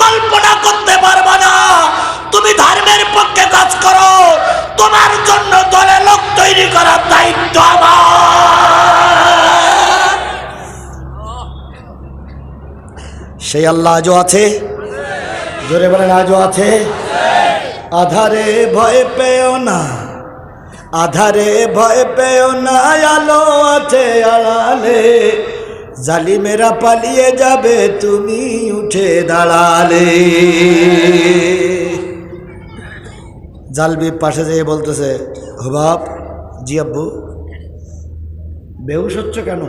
কল্পনা করতে পারবে না। তুমি ধর্মের পক্ষে কাজ করো। তোমার জন্য দলে লোক তৈরি করার দায়িত্ব আমার। সেই আল্লাহ আজও আছে? জোরে বলেন, আজও আছে? আধারে ভয় পেও না। আধারে ভয় পেও না, আলো আছে আড়ালে। জালিমেরা পালিয়ে যাবে, তুমি উঠে দাঁড়ালে। জালবি পাশে যেয়ে বলতেছে হবাব জি আব্বু, বেহুশ হচ্ছ কেন?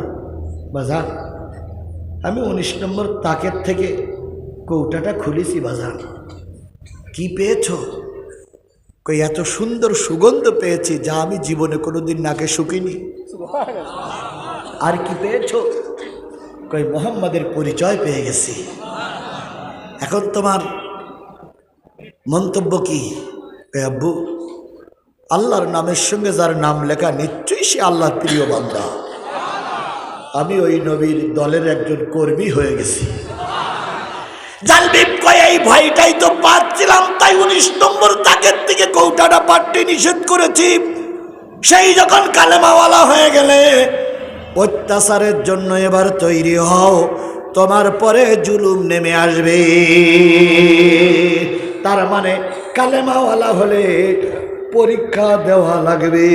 বাজা আমি উনিশ নম্বর তাকের থেকে কৌটাটা খুলেছি বাজার। কি পেয়েছ? কই, এত সুন্দর সুগন্ধ পেয়েছি যা আমি জীবনে কোনোদিন নাকে শুকিনি। আর কি পেয়েছ? কই মোহাম্মদের পরিচয় পেয়ে গেছি। এখন তোমার মন্তব্য কি? আব্বু, আল্লাহর নামের সঙ্গে যার নাম লেখা নিশ্চয়ই সে আল্লাহর প্রিয় বান্দা। আমি ওই নবীর দলের একজন কর্মী হয়ে গেছি। জালবিব কয় এই ভয়টাই তো পাচ্ছিলাম, তাই উনিশ নম্বর তাকের থেকে কৌটাটা পাঠতে নিষেধ করেছি। সেই যখন কালেমাওয়ালা হয়ে গেলে অত্যাচারের জন্য এবার তৈরি হও। তোমার পরে জুলুম নেমে আসবে। তার মানে কালেমাওয়ালা হলে পরীক্ষা দেওয়া লাগবে।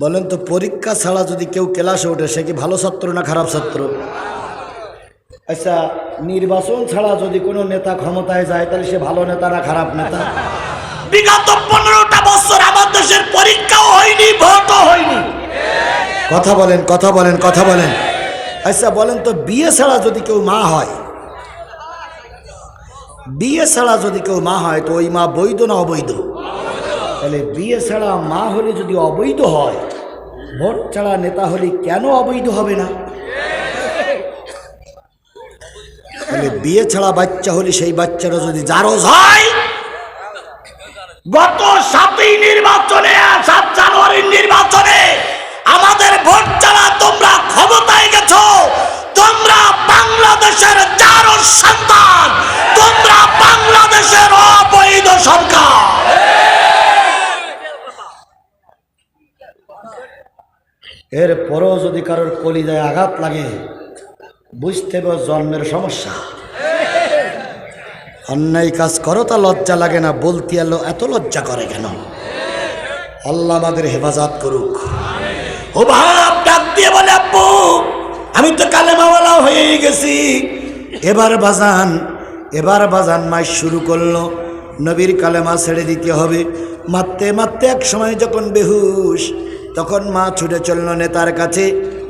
বলেন তো, পরীক্ষা ছাড়া যদি কেউ ক্লাসে ওঠে, সে কি ভালো ছাত্র না খারাপ ছাত্র? আচ্ছা নির্বাচন ছাড়া যদি কোনো নেতা ক্ষমতায় যায়, তাহলে সে ভালো নেতা না খারাপ নেতা? বিগত পনেরোটা বছর আমার দেশের পরীক্ষাও হয়নি, ভোটও হয়নি। কথা বলেন কথা বলেন কথা বলেন। আচ্ছা বলেন তো, বিয়ে ছাড়া যদি কেউ মা হয়, বিয়ে ছাড়া যদি কেউ মা হয়, তো ওই মা বৈধ না অবৈধ? তাহলে বিয়ে ছাড়া মা হলে যদি অবৈধ হয়, ভোট ছাড়া নেতা হলে কেন অবৈধ হবে না? তাহলে বিয়ে ছাড়া বাচ্চা হলে সেই বাচ্চাটা যদি জারজ হয় গত সাতই নির্বাচনে, সাত জানুয়ারির নির্বাচনে আমাদের ভোট ছাড়া তোমরা ক্ষমতায় গেছ। তোমরা বাংলাদেশের জারজ সন্তান। তোমরা বাংলাদেশের অবৈধ সরকার। এরপরও যদি কারোর কলিজায় আঘাত লাগে, বুঝতে হবে জন্মের সমস্যা। অন্যায় কাজ করো তা লজ্জা লাগে না, বলতে এলো, এত লজ্জা করে কেন? আল্লাহ আমাদের হেফাজত করুক। ও ভাব ডাক দিয়ে বলে, আব্বু, আমি তো কালেমাওয়ালা হয়ে গেছি। এবার বাজান এবার বাজান মাস শুরু করল। নবীর কালেমা ছেড়ে দিতে হবে। মারতে মারতে এক সময় যখন বেহুশ, তখন মা ছুটে চলল নেতার কাছে।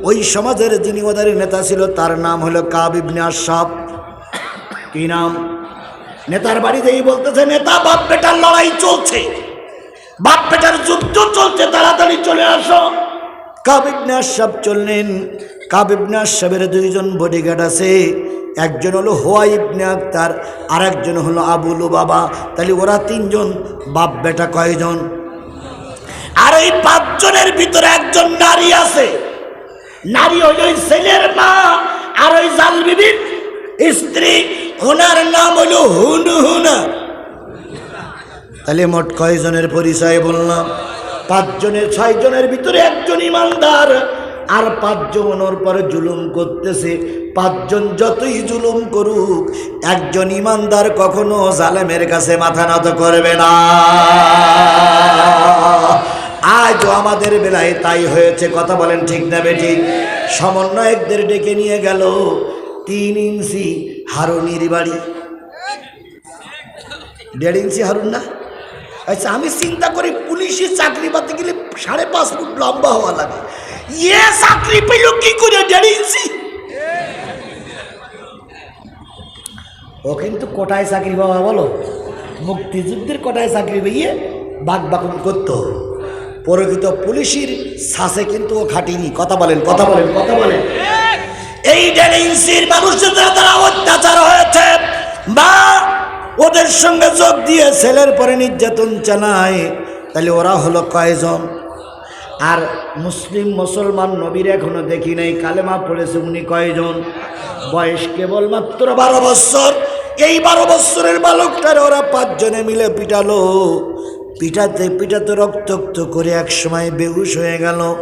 ওই সমাজের যিনি ওদের নেতা ছিল, তার নাম হলো কাবিবনে আশাব কি নাম? নেতার বাড়িতেই বলতেছে, নেতা বাপ বেটার লড়াই চলছে। বাপ বেটার যুদ্ধ চলছে, তাড়াতাড়ি চলে আসো। কাবিবনে আশাব চললেন। কাবিবনে আশাবের দুইজন বডিগার্ড আছে। একজন হলো হোয়া ইবনে আক্তার আর একজন হলো আবুলু বাবা তাহলে ওরা তিনজন বাপ বেটা কয়জন? আর এই পাঁচজনের ভিতরে একজন নারী আছে। নারী ওই ওই ছেলের মা, আর ওই জাল বিবির স্ত্রী, ওনার নাম হলো হুন হুনা। তাহলে মোট কয়জনের পরিচয় বললাম? পাঁচজনের, ছয়জনের ভিতরে একজন ইমানদার। আর পাঁচজন ওর পরে জুলুম করতেছে। পাঁচজন যতই জুলুম করুক, একজন ইমানদার কখনো জালেমের কাছে মাথা নত করবে না। আজও আমাদের বেলায় তাই হয়েছে, কথা বলেন ঠিক না বেঠিক সমন্বয়কদের ডেকে নিয়ে গেল। তিন ইঞ্চি হারুনির বাড়ি। দেড় ইঞ্চি হারুন না? আচ্ছা আমি চিন্তা করি পুলিশের চাকরি পাতে গেলে সাড়ে পাঁচ ফুট লম্বা হওয়া লাগে। ইয়ে চাকরি পেল কি করে দেড় ইঞ্চি? ও কিন্তু কোটায় চাকরি বাবা বলো? মুক্তিযুদ্ধের কোটায় চাকরি পেয়ে বাঘ বাকুন করতো। প্রকৃত পুলিশের শ্বাসে কিন্তু ও খাটিনি। কথা বলেন কথা বলেন কথা বলেন। এই দেড় ইঞ্চির মানুষদের দ্বারা অত্যাচার হয়েছে। বা ওদের সঙ্গে যোগ দিয়ে ছেলের পরে নির্যাতন চালায়। তাহলে ওরা হলো কয়জন? আর মুসলিম, মুসলমান নবীর এখনও দেখি নাই, কালেমা পড়েছে উনি কয়জন? বয়স কেবলমাত্র বারো বছর। এই বারো বছরের বালকটার ওরা পাঁচজনে মিলে পিটালো। পিটাতে পিটাতে রক্তাক্ত করে এক সময় বেহুশ হয়ে গেল।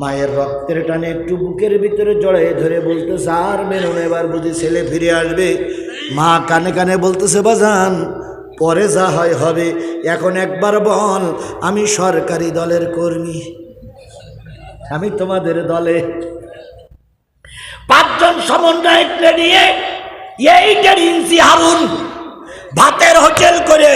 মায়ের রক্তের টানে একটু বুকের ভিতরে জড়াই ধরে বলতেছে আর মেরুন এবার বুঝি ছেলে ফিরে আসবে। মা কানে কানে বলতেছে, বাজান, পরে যা হয় হবে। এখন একবার বল, আমি সরকারি দলের কর্মী। আমি তোমাদের দলে। পাঁচজন সমন্বয়ক নিয়ে এই ইঞ্চি হারুন ভাতের হোটেল করে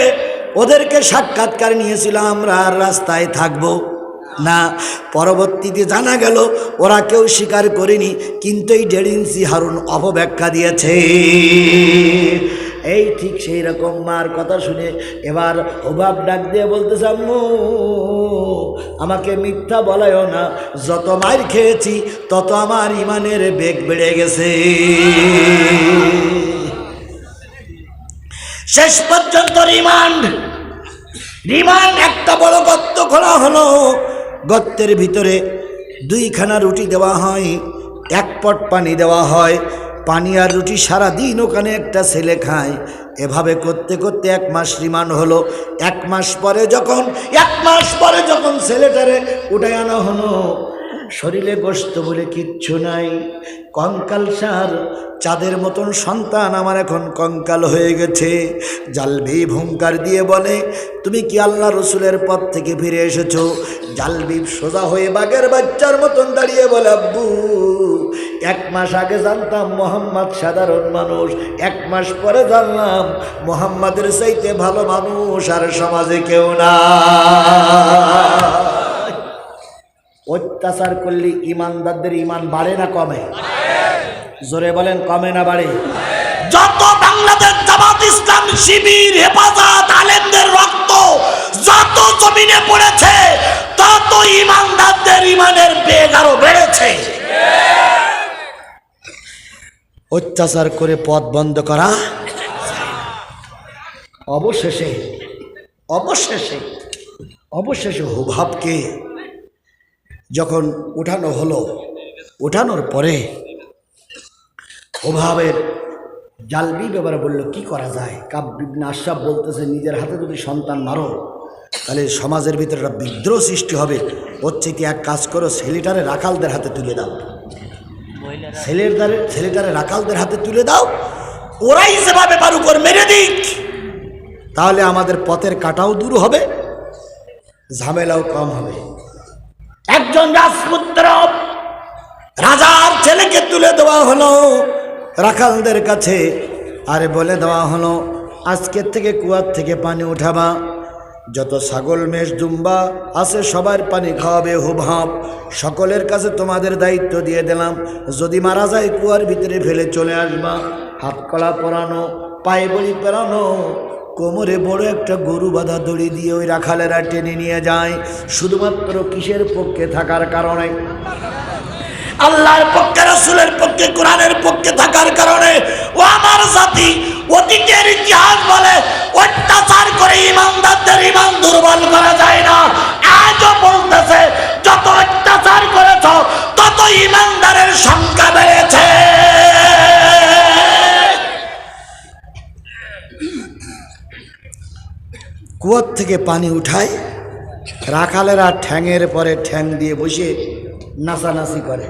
ওদেরকে সাক্ষাৎকার নিয়েছিলাম আমরা রাস্তায় থাকব। না। পরবর্তীতে জানা গেল, ওরা কেউ স্বীকার করেনি, কিন্তু এই ইঞ্চি হারুন অপব্যাখ্যা দিয়েছে। এই ঠিক সেই রকম মার কথা শুনে এবার অভাব ডাক দিয়ে বলতে আম্মু, আমাকে মিথ্যা বলায়ও না। যত মার খেয়েছি, তত আমার ইমানের বেগ বেড়ে গেছে। শেষ পর্যন্ত রিমান্ড। রিমান্ড একটা বড় গর্ত খোলা হলো। গর্তের ভিতরে দুইখানা রুটি দেওয়া হয়, এক পট পানি দেওয়া হয়। পানি আর রুটি সারা দিন ওখানে একটা ছেলে খায়। এভাবে করতে করতে এক মাস রিমান হলো। এক মাস পরে যখন, এক মাস পরে যখন ছেলেটারে উঠে আনা হলো শরীরে গোস্ত বলে কিচ্ছু নাই। কঙ্কাল সার চাঁদের মতন সন্তান আমার এখন কঙ্কাল হয়ে গেছে। জালবি ভুঙ্কার দিয়ে বলে, তুমি কি আল্লাহ রসুলের পথ থেকে ফিরে এসেছ? জালবি সোজা হয়ে বাঘের বাচ্চার মতন দাঁড়িয়ে বলে, আব্বু, এক মাস আগে জানতাম মোহাম্মদ সাধারণ মানুষ। এক মাস পরে জানলাম মোহাম্মদের চাইতে ভালো মানুষ আর সমাজে কেউ না। অত্যাচার করলে ইমানদারদের ইমান বাড়ে না কমে? জোরে বলেন, কমে না বাড়ে? যত বাংলাদেশ জামাত ইসলাম শিবির, হেফাজত, আলেমদের রক্ত যত জমিনে পড়েছে, তত ইমানদারদের ইমানের বেগ আরও বেড়েছে। অত্যাচার করে পথ বন্ধ করা। অবশেষে অবশেষে অবশেষে হুভাবকে যখন উঠানো হলো, উঠানোর পরে ওভাবের জালবি ব্যাপারে বলল, কি করা যায়? কাব্বিবনে আশরাফ বলতেছে, নিজের হাতে যদি সন্তান মারো, তাহলে সমাজের ভিতরে একটা বিদ্রোহ সৃষ্টি হবে। হচ্ছে কি এক কাজ করো, ছেলেটারে রাখালদের হাতে তুলে দাও। ছেলের ছেলেটারে ছেলেটারে রাখালদের হাতে তুলে দাও। ওরাই যেভাবে পার উপর মেরে দিক। তাহলে আমাদের পথের কাটাও দূর হবে, ঝামেলাও কম হবে। একজন রাজপুত্র রাজার ছেলেকে তুলে দেওয়া হলো রাখালদের কাছে। আরে বলে দেওয়া হলো আজকের থেকে কুয়ার থেকে পানি উঠাবা। যত ছাগল, মেষ, দুম্বা আছে সবার পানি খাওয়াবে হুভাব সকলের কাছে তোমাদের দায়িত্ব দিয়ে দিলাম, যদি মারা যায় কুয়ার ভিতরে ফেলে চলে আসবা। হাত কলা পরানো, পায়ে বড়ি পেরানো কোমরে বড় একটা গরু বাঁধা দড়ি দিয়ে ওই রাখালেরা টেনে নিয়ে যায়। শুধুমাত্র কিসের পক্ষে থাকার কারণে? আল্লাহর পক্ষে, রসুলের পক্ষে, কোরআনের পক্ষে থাকার কারণে। ও আমার জাতি অতীতের ইতিহাস বলে অত্যাচার করে ইমানদারদের ইমান দুর্বল করা যায় না। আজও বলতেছে, যত অত্যাচার করেছ, তত ইমানদারের সংখ্যা বেড়েছে। কুয়োর থেকে পানি উঠায়, রাখালেরা ঠ্যাঙের পরে ঠ্যাং দিয়ে বসে নাচানাচি করে।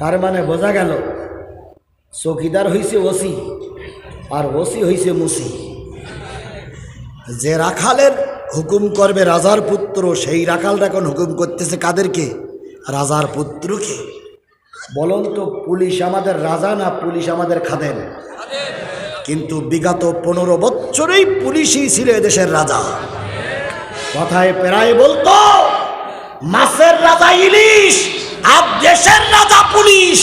তার মানে বোঝা গেল, চৌকিদার হইছে ওসি আর ওসি হইছে মুসি। যে রাখালের হুকুম করবে রাজার পুত্র, সেই রাখালটা এখন হুকুম করতেছে কাদেরকে? রাজার পুত্রকে। বলুন তো পুলিশ আমাদের রাজা না পুলিশ আমাদের খাদেন কিন্তু বিগত পনেরো বছরেই পুলিশই ছিল এদেশের রাজা। কথায় প্রায় বলতো, মাছের রাজা ইলিশ, আর দেশের রাজা পুলিশ।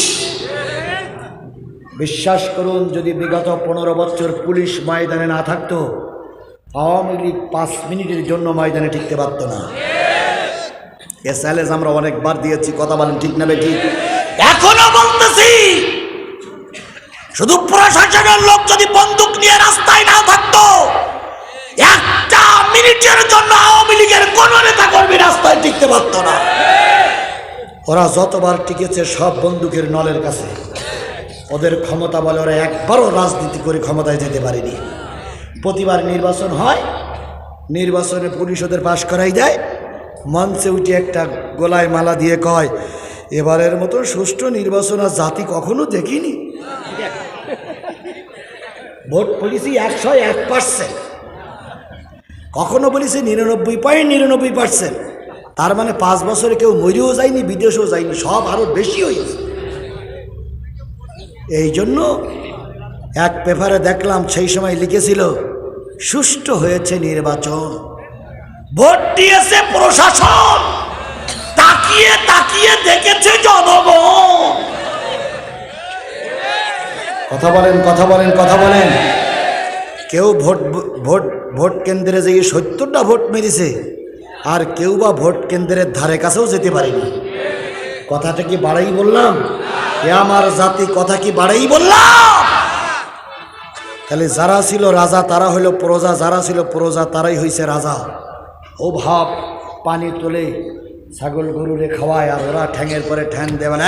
বিশ্বাস করুন, যদি বিগত পনেরো বছর পুলিশ ময়দানে না থাকতো, আওয়ামী লীগ পাঁচ মিনিটের জন্য ময়দানে টিকতে পারতো না। এ আমরা অনেকবার দিয়েছি, কথা বলেন ঠিক না ঠিক? এখনও বলতেছি শুধু প্রশাসনের লোক যদি বন্দুক নিয়ে রাস্তায় না থাকতো, একটা মিনিটের জন্য আওয়ামী লীগের কোন নেতা কর্মী রাস্তায় টিকতে পারতো না। ওরা যতবার টিকেছে সব বন্দুকের নলের কাছে। ওদের ক্ষমতা বলে ওরা একবারও রাজনীতি করে ক্ষমতায় যেতে পারেনি। প্রতিবার নির্বাচন হয়, নির্বাচনে পুলিশ ওদের পাশ করাই দেয়। মঞ্চে উঠে একটা গোলায় মালা দিয়ে কয়, এবারের মতো সুষ্ঠু নির্বাচন আর জাতি কখনো দেখিনি? ভোট পলিসি একশো এক পার্সেন্ট। কখনো বলেছে নিরানব্বই পয়েন্ট, নিরানব্বই পার্সেন্ট। তার মানে পাঁচ বছরে কেউ মরেও যায়নি, বিদেশেও যায়নি, সব আরও বেশি হয়েছে এই জন্য এক পেপারে দেখলাম সেই সময় লিখেছিল, সুষ্ঠু হয়েছে নির্বাচন। ভোট দিয়েছে প্রশাসন। তাকিয়ে তাকিয়ে দেখেছে জনগণ। কথা বলেন কথা বলেন কথা বলেন। কেউ ভোট ভোট ভোট কেন্দ্রে যেয়ে সত্তরটা ভোট মেরেছে, আর কেউ বা ভোট কেন্দ্রের ধারে কাছেও যেতে পারেনি। কথাটা কি বাড়াই বললাম? এ আমার জাতি, কথা কি বাড়াই বললাম? তাহলে যারা ছিল রাজা, তারা হইল প্রজা, যারা ছিল প্রজা, তারাই হইছে রাজা। ও ভাব, পানি তোলে ছাগল গরুরে খাওয়ায়, আর ওরা ঠ্যাঙের পরে ঠ্যাং দেবে না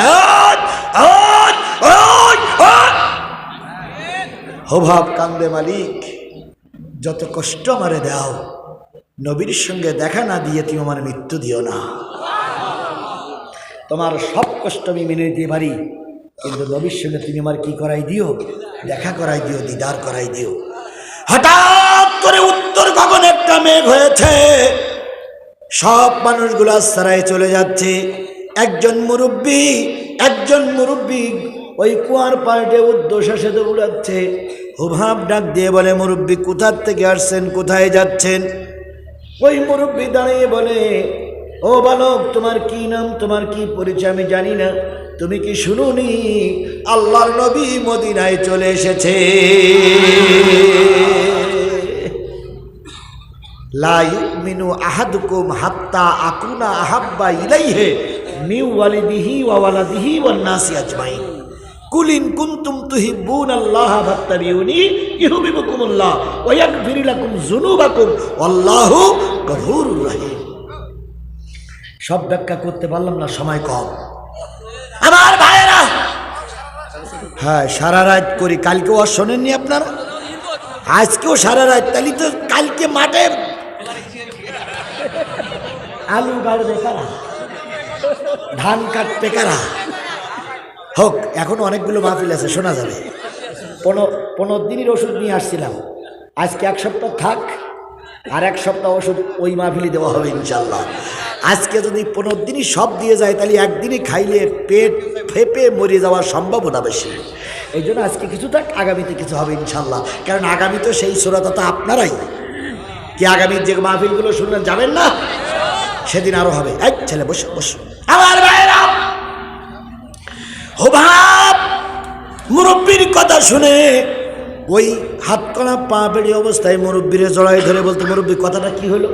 হোভাব কান্দে মালিক, যত কষ্ট আমারে দাও, নবীর সঙ্গে দেখা না দিয়ে তুমি আমার মৃত্যু দিও না। তোমার সব কষ্ট আমি মেনে নিতে পারি, কিন্তু নবীর সঙ্গে তুমি আমার কি করাই দিও? দেখা করাই দিও, দিদার করাই দিও। হঠাৎ করে উত্তর গগনে একটা মেঘ হয়েছে। সব মানুষগুলো সারায় চলে যাচ্ছে। একজন মুরব্বী একজন মুরব্বী ওই কুয়ার পাল্টে উদ্দেশ্য দৌড়াচ্ছে। হুভাব ডাক দিয়ে বলে, মুরব্বী, কোথার থেকে আসছেন? কোথায় যাচ্ছেন? ওই মুরব্বী দাঁড়িয়ে বলে, ও বালক, তোমার কি নাম, তোমার কি পরিচয় আমি জানি না। তুমি কি শুনুনি? আল্লাহর নবী মদিনায় চলে এসেছে। লা ইউমিনু আহাদুকুম হাত্তা আকুনা আহাব্বা ইলাইহে মিউ ওয়ালিদিহি ওয়া ওয়ালাদিহি ওয়ান নাসি আজমাইন। কুলিন কুনতুম তুহিব্বুন আল্লাহ ফাত্তাবিউনি ইউহিব্বুকুমুল্লাহ ওয়া ইয়াগফির লাকুম যুনুবাকুম আল্লাহু গফুরুর রহিম। সব ব্যাখ্যা করতে পারলাম না, সময় কম। আমার ভাইয়েরা হ্যাঁ সারা রাত করি। কালকেও আর শোনেননি আপনারা? আজকেও সারা রাত, তাহলে তো কালকে মাঠে আলু গাড়বে কারা? ধান কাটবে কারা? হোক, এখনও অনেকগুলো মাহফিল আছে, শোনা যাবে। পনেরো পনেরো দিনের ওষুধ নিয়ে আসছিলাম। আজকে এক সপ্তাহ থাক, আর এক সপ্তাহ ওষুধ ওই মাহফিলি দেওয়া হবে ইনশাল্লাহ আজকে যদি পনেরো দিনই সব দিয়ে যায়, তাহলে একদিনই খাইলে পেট ফেপে মরে যাওয়ার সম্ভাবনা বেশি। এই জন্য আজকে কিছু থাক, আগামীতে কিছু হবে ইনশাল্লাহ কারণ আগামী তো সেই সুরতা তো আপনারাই। কি আগামীর যে মাহফিলগুলো শুনলেন যাবেন না? সেদিন আরও হবে। এক ছেলে, বসে বসে। আমার হোভাব মুরব্বীর কথা শুনে ওই হাত কলা পা বেড়ে অবস্থায় মুরব্বীরে জড়াই ধরে বলতে, মুরব্বী, কথাটা কি হলো?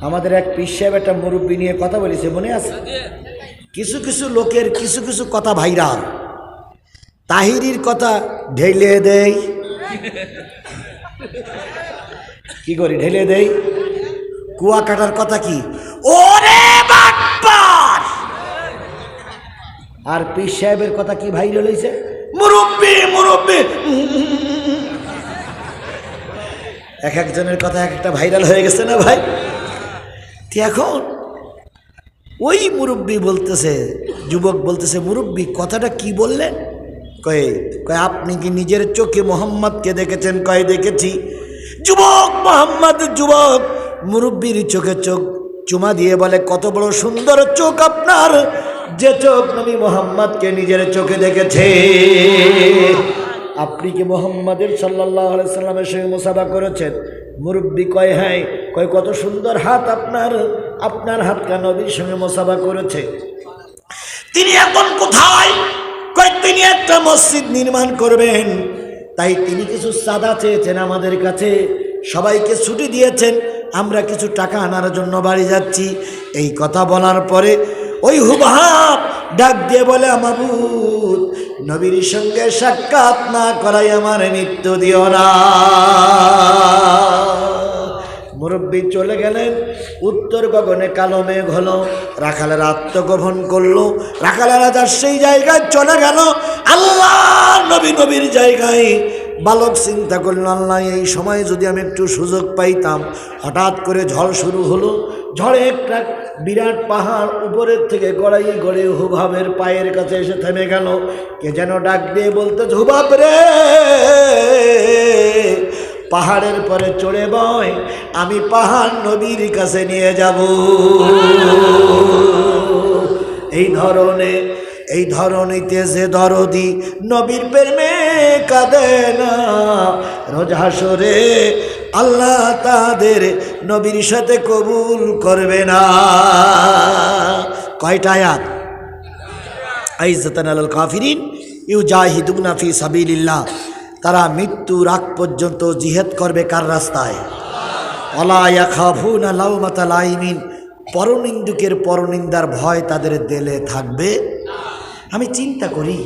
আমাদের এক পিস সাহেব একটা মুরব্বী নিয়ে কথা বলেছে, মনে আছে? কিছু কিছু লোকের কিছু কিছু কথা ভাইরাল। তাহিরির কথা ঢেলে দেই। কি করি? ঢেলে দেই? কুয়া কাটার কথা কি ওরে বাটপার আর পীর সাহেবের কথা কি ভাইরাল হয়েছে মুরব্বী মুরব্বী। এক একজনের কথা এক একটা ভাইরাল হয়ে গেছে না ভাই? এখন ওই মুরব্বী বলতেছে, যুবক বলতেছে, মুরব্বী, কথাটা কি বললেন? কয়ে, কয়, আপনি কি নিজের চোখে মোহাম্মদকে দেখেছেন? কয়ে, দেখেছি। যুবক, মোহাম্মদ, যুবক, মুরব্বীর চোখে চোখ চুমা দিয়ে বলে, কত বড় সুন্দর চোখ আপনার। যে চোখ নবী মোহাম্মদকে নিজের চোখে দেখেছে, আপনি কি মোহাম্মদের সাল্লাহ সাল্লামের সঙ্গে মোসাফা করেছেন? মুরব্বী কয় হ্যাঁ। কয়, কত সুন্দর হাত আপনার আপনার হাত হাতটা নবীর সঙ্গে মোসাফা করেছে। তিনি এখন কোথায়? কয়, তিনি একটা মসজিদ নির্মাণ করবেন। তাই তিনি কিছু চাঁদা চেয়েছেন আমাদের কাছে। সবাইকে ছুটি দিয়েছেন, আমরা কিছু টাকা আনার জন্য বাড়ি যাচ্ছি। এই কথা বলার পরে ওই হুবহাব ডাক দিয়ে বলে আমাবুদ নবীর সঙ্গে সাক্ষাৎ না করাই আমার মৃত্যু, দিও না। মুরব্বী চলে গেলেন, উত্তর গগনে কালো মেঘ হলো রাখালের আত্মগোপন করল রাখালেরা যার সেই জায়গায় চলে গেল, আল্লাহ নবী নবীর জায়গায় বালক চিন্তা করল আল্লাহ, এই সময় যদি আমি একটু সুযোগ পাইতাম, হঠাৎ করে ঝড় শুরু হলো, ঝড়ে একটা বিরাট পাহাড় উপরের থেকে গড়াই গড়ে হুভাবের পায়ের কাছে এসে থেমে গেল। কে যেন ডাক দিয়ে বলতে হুবাব রে, পাহাড়ের পরে চড়ে বয়, আমি পাহাড় নবীর কাছে নিয়ে যাব। এই ধরনের এই ধরনীতে যে দরদি নবীর প্রেমে কাঁদে না, রোজ হাসরে আল্লাহ তাদের নবীর সাথে কবুল করবে না। কয়টা আয়াত? আইজাতান আল কাফিরিন ইউ জাহিদুনা ফি সাবিলিল্লাহ। তারা মৃত্যুর আগ পর্যন্ত জিহেদ করবে কার রাস্তায়? অলায়া খাফুন লাউমাতা লাইমিন পরনিন্দুকের পরনিন্দার ভয় তাদের দেলে থাকবে। আমি চিন্তা করি,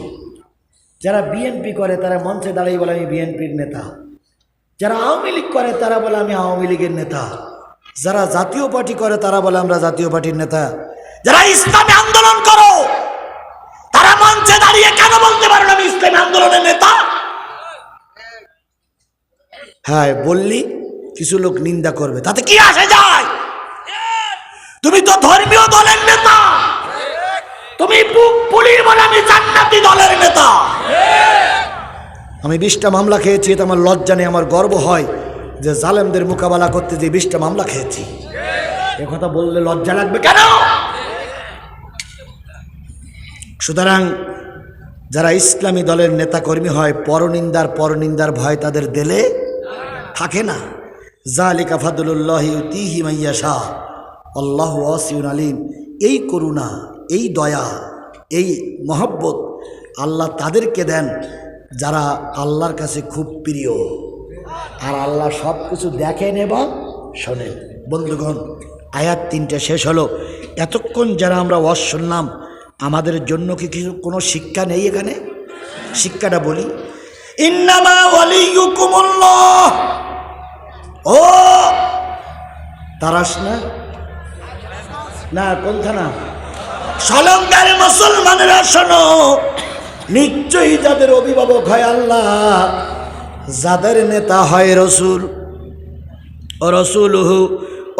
যারা বিএনপি করে তারা মঞ্চে দাঁড়িয়ে বলে আমি বিএনপির নেতা। যারা আওয়ামী লীগ করে তারা বলে আমি আওয়ামী লীগের নেতা। যারা জাতীয় পার্টি করে তারা বলে আমরা জাতীয় পার্টির নেতা। যারা ইসলামী আন্দোলন করো, তারা মঞ্চে দাঁড়িয়ে কেন বলতে পারেন আমি ইসলামী আন্দোলনের নেতা? হ্যাঁ বললি কিছু লোক নিন্দা করবে, তাতে কি আসে যায়? তুমি তো ধর্মীয় দলের নেতা। তুমি পুলির বলে আমি জান্নাতি দলের নেতা। আমি বিশটা মামলা খেয়েছি, এটা আমার লজ্জা নেই, আমার গর্ব হয় যে জালেমদের মোকাবেলা করতে যে বিশটা মামলা খেয়েছি। এ কথা বললে লজ্জা লাগবে কেন? সুতরাং যারা ইসলামী দলের নেতাকর্মী হয়, পরনিন্দার পরনিন্দার ভয় তাদের দেলে থাকে না। জালিকা ফাদুল্লাহ ইউতিহি মাইয়া শাহ আল্লাহ আলিম, এই করুণা এই দয়া, এই মহব্বত আল্লাহ তাদেরকে দেন যারা আল্লাহর কাছে খুব প্রিয়। আর আল্লাহ সব কিছু দেখেন এবং শোনেন। বন্ধুগণ, আয়াত তিনটা শেষ হলো। এতক্ষণ যারা আমরা ওয়াজ শুনলাম, আমাদের জন্য কি কিছু, কোনো শিক্ষা নেই এখানে? শিক্ষাটা বলি। ও! তারাস না? না, কোনখানা? সলঙ্কার মুসলমানেরা শোনো, নিশ্চয়ই যাদের অভিভাবক হয় আল্লাহ, যাদের নেতা হয় রসুল। রসুল হু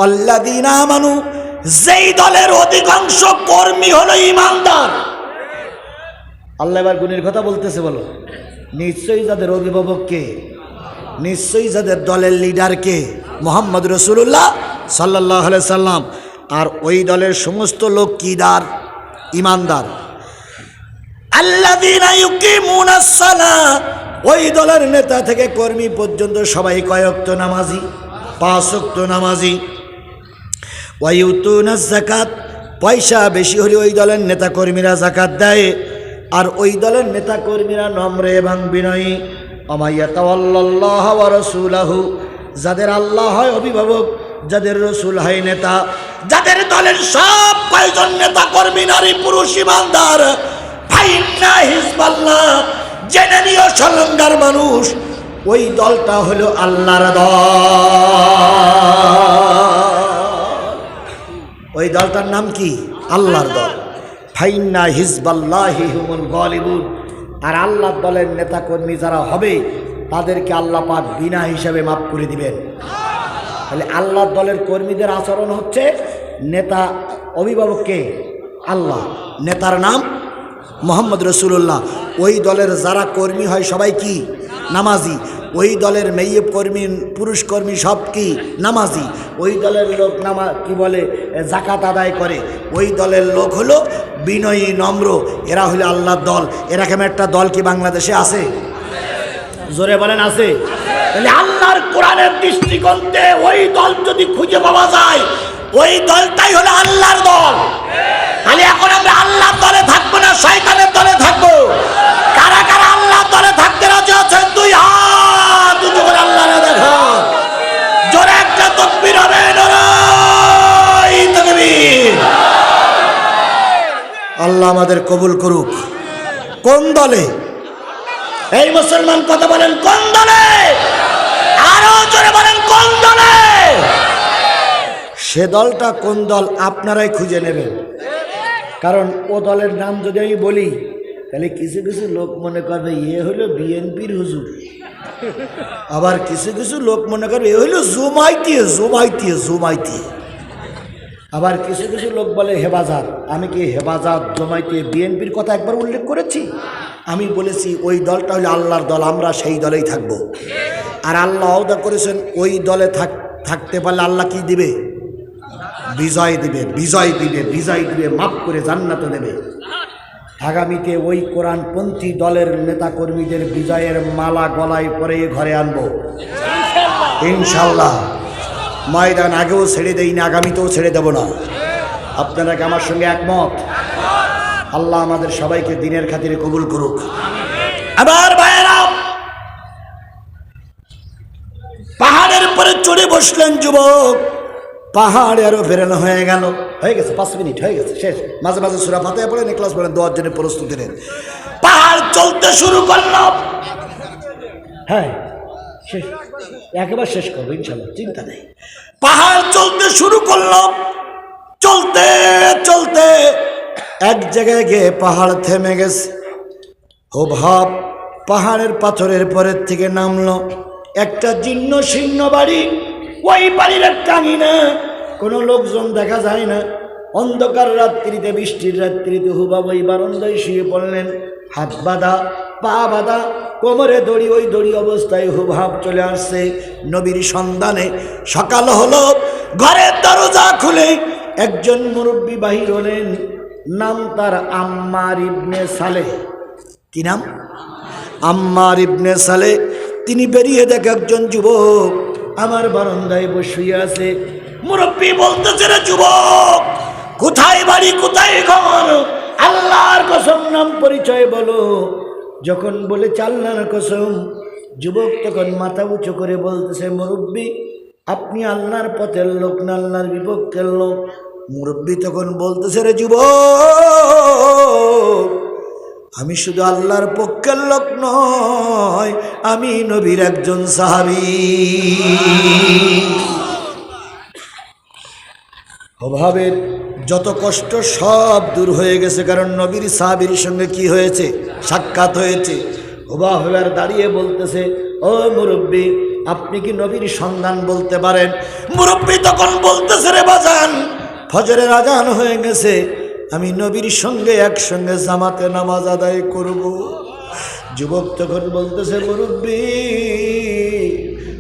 অল্লাদিন মানু যেই দলের অধিকাংশ কর্মী হলো ইমানদার। আল্লাহ এবার গুণের কথা বলতেছে, বলো। নিশ্চয়ই যাদের অভিভাবককে নিশ্চয়ই যাদের দলের লিডারকে মোহাম্মদ রসুল্লাহ সাল্লাহ সাল্লাম। আর ওই দলের সমস্ত লোক কিদার ইমানদার। ওই দলের নেতা থেকে কর্মী পর্যন্ত সবাই কয়ক্ত নামাজি? পাঁচক্ত নামাজি। যাকাত। পয়সা বেশি হলে ওই দলের নেতা কর্মীরা জাকাত দেয়। আর ওই দলের নেতা কর্মীরা নম্র এবং বিনয়ী। অমাইয়াতাল্লাহ ওয়া রাসূলাহু। যাদের আল্লাহ হয় অভিভাবক যাদের রসুল হয় নেতা, যাদের দলের সব কয়জন নেতা কর্মী, নারী, পুরুষ, ইমানদার ফাইন্না মানুষ, ওই দলটা হলো আল্লাহর দল। ওই দলটার নাম কি? আল্লাহর দল। ফাইন্না হিজবাল্লাহি আর আল্লাহর দলের নেতা কর্মী যারা হবে, তাদেরকে আল্লাহ পাক বিনা হিসাবে মাফ করে দিবেন। তাহলে আল্লাহর দলের কর্মীদের আচরণ হচ্ছে নেতা অভিভাবককে আল্লাহ। নেতার নাম মোহাম্মদ রসুল্লাহ ওই দলের যারা কর্মী হয় সবাই কি? নামাজি। ওই দলের মেয়ে কর্মী, পুরুষ কর্মী সব কি? নামাজি। ওই দলের লোক নামা, কি বলে জাকাত আদায় করে। ওই দলের লোক হলো বিনয়ী, নম্র। এরা হলো আল্লাহর দল। এরকম একটা দল কি বাংলাদেশে আছে? জোরে বলেন, আছে? আল্লাহর কোরআনের দৃষ্টিকোণে ওই দল যদি খুঁজে পাওয়া যায়, ওই দলটাই হলো আল্লাহর দল। তাহলে এখন আমরা আল্লাহর দলে থাকব না শয়তানের দলে থাকব? কারা কারা আল্লাহর দলে থাকতে রাজি আছেন? দুই হাত উঁচু করে আল্লাহ দেখো জোরে একটা তকবির হবে আল্লাহ আমাদের কবুল করুক। কোন দলে? এই মুসলমান কথা বলেন কোন দলে? আরও জোরে বলেন কোন দলে? সে দলটা কোন দল আপনারাই খুঁজে নেবেন। কারণ ও দলের নাম যদি আমি বলি, তাহলে কিছু কিছু লোক মনে করবে ইয়ে হলো বিএনপির হুজুর। আবার কিছু কিছু লোক মনে করবে এ হইল জুমাইতি জুমাইতি জুমাইতি। আবার কিছু কিছু লোক বলে হেফাজত। আমি কি হেফাজত, জমাইতে, বিএনপির কথা একবার উল্লেখ করেছি? আমি বলেছি, ওই দলটা হলো আল্লাহর দল, আমরা সেই দলেই থাকব। আর আল্লাহ আওদা করেছেন, ওই দলে থাক থাকতে পারলে আল্লাহ কি দিবে? বিজয় দিবে বিজয় দিবে বিজয় দিবে, মাফ করে জান্নাত দেবে। আগামীতে ওই কোরআনপন্থী দলের নেতাকর্মীদের বিজয়ের মালা গলায় পরে ঘরে আনব। ইনশাল্লাহ ময়দান আগেও ছেড়ে দেই না আগামীতেও ছেড়ে দেব না। আপনারা কি আমার সঙ্গে একমত? আল্লাহ আমাদের সবাইকে দিনের খাতিরে কবুল করুক। আবার ভাইয়েরা, পাহাড়ের উপরে চড়ে বসলেন যুবক। পাহাড় আরও ফেরানো হয়ে গেল। হয়ে গেছে, পাঁচ মিনিট, হয়ে গেছে, শেষ। মাঝে মাঝে সুরা ফাতে পড়েন ক্লাস পড়েন, দোয়ার জন্য প্রস্তুতি নেন। পাহাড় চলতে শুরু করলাম। হ্যাঁ শেষ, একেবারে শেষ করব, ইনশাল্লাহ, চিন্তা নেই। পাহাড় চলতে শুরু করলাম। চলতে চলতে এক জায়গায় গিয়ে পাহাড় থেমে গেছে। ও ভাব, পাহাড়ের পাথরের পরের থেকে নামলো। একটা জীর্ণ শীর্ণ বাড়ি। ওই বাড়ির একটা না। কোনো লোকজন দেখা যায় না। অন্ধকার রাত্রিতে, বৃষ্টির রাত্রিতে হুবাব ওই বারান্দায় শুয়ে পড়লেন। হাত বাঁধা, পা বাঁধা, কোমরে দড়ি, ওই দড়ি অবস্থায় হুবহাব চলে আসছে নবীর সন্ধানে। সকাল হলো, ঘরের দরজা খুলে একজন মুরব্বী বাহির হলেন। নাম তার আম্মার ইবনে সালে কি নাম? আম্মার ইবনে সালে তিনি বেরিয়ে দেখ একজন যুবক। আমার বারান্দায় বসিয়ে আছে। মুরব্বী বলতেছে রে যুবক, কোথায় বাড়ি, কোথায় ঘর? আল্লাহর কসম নাম পরিচয় বলো। যখন বলে চাল্লার কসম, যুবক তখন মাথা উঁচু করে বলতেছে, মুরব্বী, আপনি আল্লাহর পথের লোক না আল্লাহর বিপক্ষের লোক? মুরব্বী তখন বলতেছে, রে যুব আমি শুধু আল্লাহর পক্ষের লোক নয়, আমি নবীর একজন সাহাবি। অভাবের যত কষ্ট সব দূর হয়ে গেছে, কারণ নবীর সাহাবির সঙ্গে কি হয়েছে? সাক্ষাৎ হয়েছে। অভাবের দাঁড়িয়ে বলতেছে, ও মুরব্বী, আপনি কি নবীর সন্ধান বলতে পারেন? মুরব্বী তখন বলতেছে, রে বাজান ফজরের আজান হয়ে গেছে, আমি নবীর সঙ্গে একসঙ্গে জামাতে নামাজ আদায় করব। যুবক তখন বলতেছে, মুরব্বী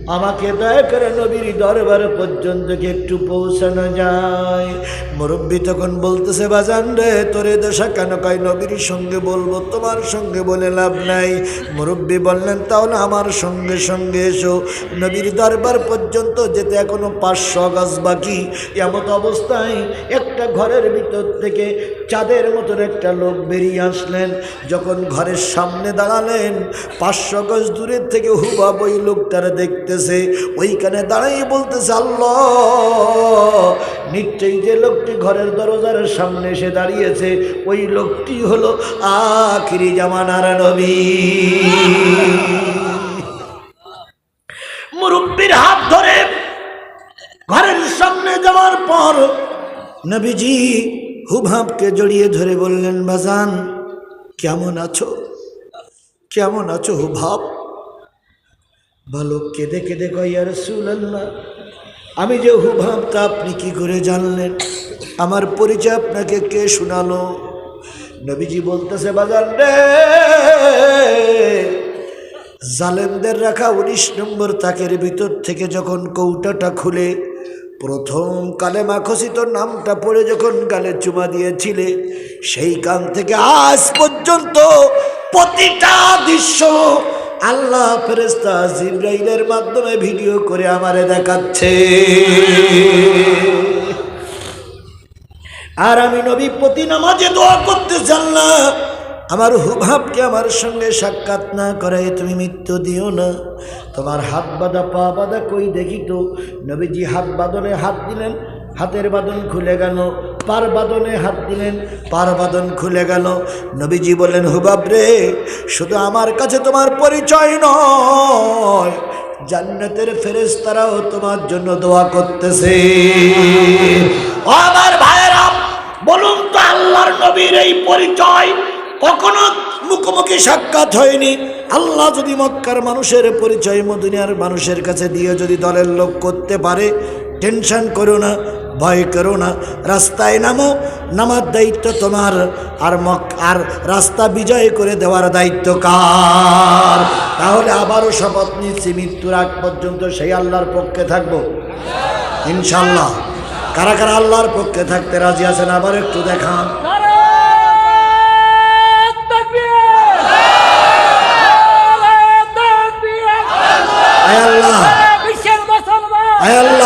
আমাকে দয়া করে নবীর দরবার পর্যন্ত একটু পৌঁছানো যায়? মুরব্বী তখন বলতেছে, বাজান রে, তোরে দশা কেন কয়? নবীর সঙ্গে বলব, তোমার সঙ্গে বলে লাভ নাই। মুরব্বী বললেন তাহলে আমার সঙ্গে সঙ্গে এসো। নবীর দরবার পর্যন্ত যেতে এখনও পাঁচশো গাছ বাকি। এমত অবস্থায় একটা ঘরের ভিতর থেকে চাঁদের মতন একটা লোক বেরিয়ে আসলেন। যখন ঘরের সামনে দাঁড়ালেন, পাঁচশো গজ দূরের থেকে হুবাব ওই লোকটারা দেখতেছে ওইখানে দাঁড়াই বলতেছে, আল্লাহ! নিশ্চয়ই যে লোকটি ঘরের দরজার সামনে এসে দাঁড়িয়েছে, ওই লোকটি হলো আখিরি জামানার নবী। মুরব্বীর হাত ধরে ঘরের সামনে যাওয়ার পর নবীজি হুভাবকে জড়িয়ে ধরে বললেন, বাজান, কেমন আছো? কেমন আছো হুভাব ভালো কেঁদে কেঁদে কইয়া রসুল্লাহ আমি যে হুভাবটা আপনি কি করে জানলেন? আমার পরিচয় আপনাকে কে শোনালো? নবীজি বলতেছে, বাজান রে, জালেমদের রাখা উনিশ নম্বর তাকের ভিতর থেকে যখন কৌটাটা খুলে, প্রথম কালে মাখসিত নামটা পড়ে যখন গালে চুমা দিয়েছিলে, সেই কান থেকে আজ পর্যন্ত প্রতিটা দৃশ্য আল্লাহ ফেরেস্তা জিব্রাইলের মাধ্যমে ভিডিও করে আমারে দেখাচ্ছে। আর আমি নবী প্রতি নামাজে দোয়া করতে জানলাম, আমার হুভাবকে আমার সঙ্গে সাক্ষাৎ না করায় তুমি মৃত্যু দিও না। তোমার হাত বাঁধা, পা বাঁধা কই দেখি তো? নবীজি হাত বাঁধনে হাত দিলেন, হাতের বাঁধন খুলে গেল পার বাঁধনে হাত দিলেন পার বাঁধন খুলে গেল। নবীজি বললেন হুবাব রে শুধু আমার কাছে তোমার পরিচয় নয়, জান্নাতের ফেরেশতারাও তোমার জন্য দোয়া করতেছে। আমার ভাইয়েরা, বলুন তো আল্লাহর নবীর এই পরিচয় কখনো মুখোমুখি সাক্ষাৎ হয়নি? আল্লাহ যদি মক্কার মানুষের পরিচয়, মদিনার মানুষের কাছে দিয়ে যদি দলের লোক করতে পারে, টেনশন করো না। ভয় করো না রাস্তায় নামো নামার দায়িত্ব তোমার। আর মক আর রাস্তা বিজয় করে দেওয়ার দায়িত্ব কার? তাহলে আবারও শপথ নিচ্ছি মৃত্যুর আগ পর্যন্ত সেই আল্লাহর পক্ষে থাকব। ইনশাল্লাহ কারা কারা আল্লাহর পক্ষে থাকতে রাজি আছেন আবার একটু দেখান। আয় আল্লাহ। আয় আল্লাহ আল্লাহ।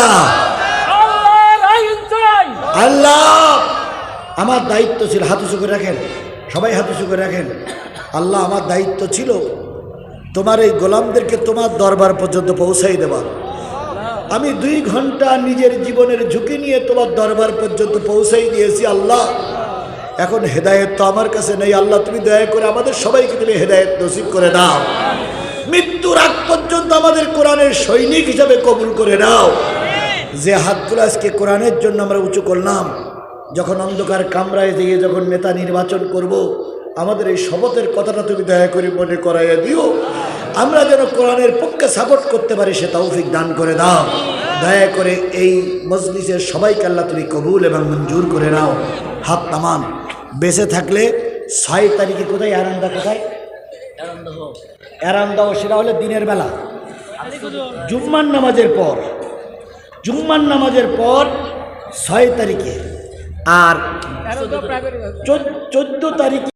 আমার দায়িত্ব ছিল, হাত উঁচু করে রাখেন, সবাই হাত উঁচু করে রাখেন। আল্লাহ আমার দায়িত্ব ছিল তোমার এই গোলামদেরকে তোমার দরবার পর্যন্ত পৌঁছাই দেওয়া। আমি দুই ঘণ্টা নিজের জীবনের ঝুঁকি নিয়ে তোমার দরবার পর্যন্ত পৌঁছাই দিয়েছি, আল্লাহ। এখন হেদায়েত তো আমার কাছে নেই, আল্লাহ, তুমি দয়া করে আমাদের সবাইকে তুমি হেদায়েত নসিব করে দাও। মৃত্যুর আগ পর্যন্ত আমাদের কোরআনের সৈনিক হিসাবে কবুল করে নাও। যে হাতগুলো আজকে কোরআনের জন্য আমরা উঁচু করলাম যখন অন্ধকার কামরায় দিয়ে যখন নেতা নির্বাচন করব। আমাদের এই শপথের কথাটা তুমি দয়া করে মনে করাইয়া দিও। আমরা যেন কোরআনের পক্ষে সাপোর্ট করতে পারি, সে তৌফিক দান করে দাও। দয়া করে এই মজলিসের সবাইকে আল্লাহ তুমি কবুল এবং মঞ্জুর করে নাও। হাত নামান। বেঁচে থাকলে ছয় তারিখে কোথায়? আরান্দা কোথায়? আরামদাও সেটা হলে দিনের বেলা। জুম্মান নামাজের পর জুম্মান নামাজের পর ছয় তারিখে আর চোদ্দ তারিখে